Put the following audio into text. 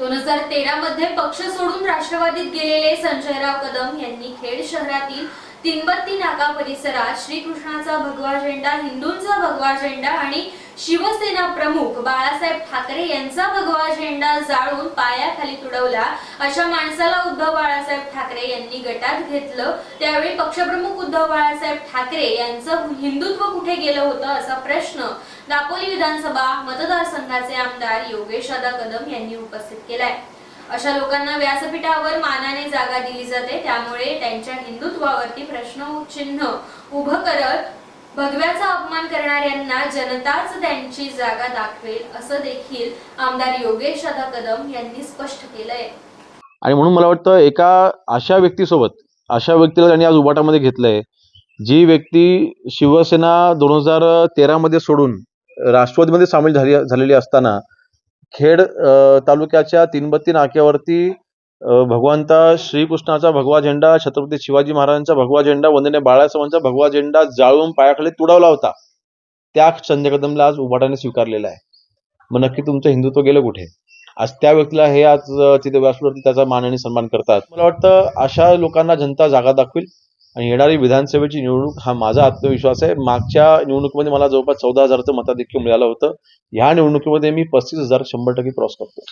दोन हजार तेरा मध्ये पक्ष सोडून राष्ट्रवादीत गेलेले संजयराव कदम यांनी खेड शहरातील तिनबत्ती नाका परिसरात श्रीकृष्णाचा भगवा झेंडा हिंदूंचा भगवा झेंडा आणि शिवसेना प्रमुख बाळासाहेब ठाकरे यांचा भगवा झेंडा जाळून पायाखाली तुडवला. अशा माणसाला उद्धव बाळासाहेब ठाकरे यांनी गटात घेतलं. त्यावेळी पक्षप्रमुख उद्धव बाळासाहेब ठाकरे यांचं हिंदुत्व कुठे गेलं होतं असा प्रश्न दापोली विधानसभा मतदारसंघाचे आमदार योगेश अदा कदम यांनी उपस्थित केलाय. अशा लोकांना व्यासपीठावर मानाने जागा दिली जाते त्यामुळे त्यांच्या हिंदुत्वावरती प्रश्नचिन्ह उभं करत भगव्याचा अपमान करणाऱ्यांना जनताच त्यांची जागा दाखवेल असं देखील आमदार योगेश दादा कदम यांनी स्पष्ट केलंय. आणि म्हणून मला वाटतं एका अशा व्यक्तीसोबत अशा व्यक्तीला त्यांनी आज उबाटामध्ये घेतलंय जी व्यक्ती शिवसेना दोन हजार तेरामध्ये सोडून राष्ट्रवादीमध्ये सामील झाली झालेली असताना खेड तालुक्याच्या तीनबत्ती नाक्यावरती भगवंता श्रीकृष्णाचा भगवा झेंडा छत्रपती शिवाजी महाराजांचा भगवा झेंडा वंदने बाळासाहेबांचा भगवा झेंडा जाळून पायाखाली तुडवला होता. त्या संजय कदमला आज उभाटाने स्वीकारलेला आहे. मग नक्की तुमचं हिंदुत्व गेलं कुठे? आज त्या व्यक्तीला हे आज तिथे व्यासपीठावरती त्याचा मान आणि सन्मान करतात. मला वाटतं अशा लोकांना जनता जागा दाखवेल आणि येणारी विधानसभेची निवडणूक हा माझा आत्मविश्वास आहे. मागच्या निवडणुकीमध्ये मला जवळपास चौदा हजारचं मताधिक्य मिळालं होतं. ह्या निवडणुकीमध्ये मी पस्तीस हजार शंभर टक्के क्रॉस करतो.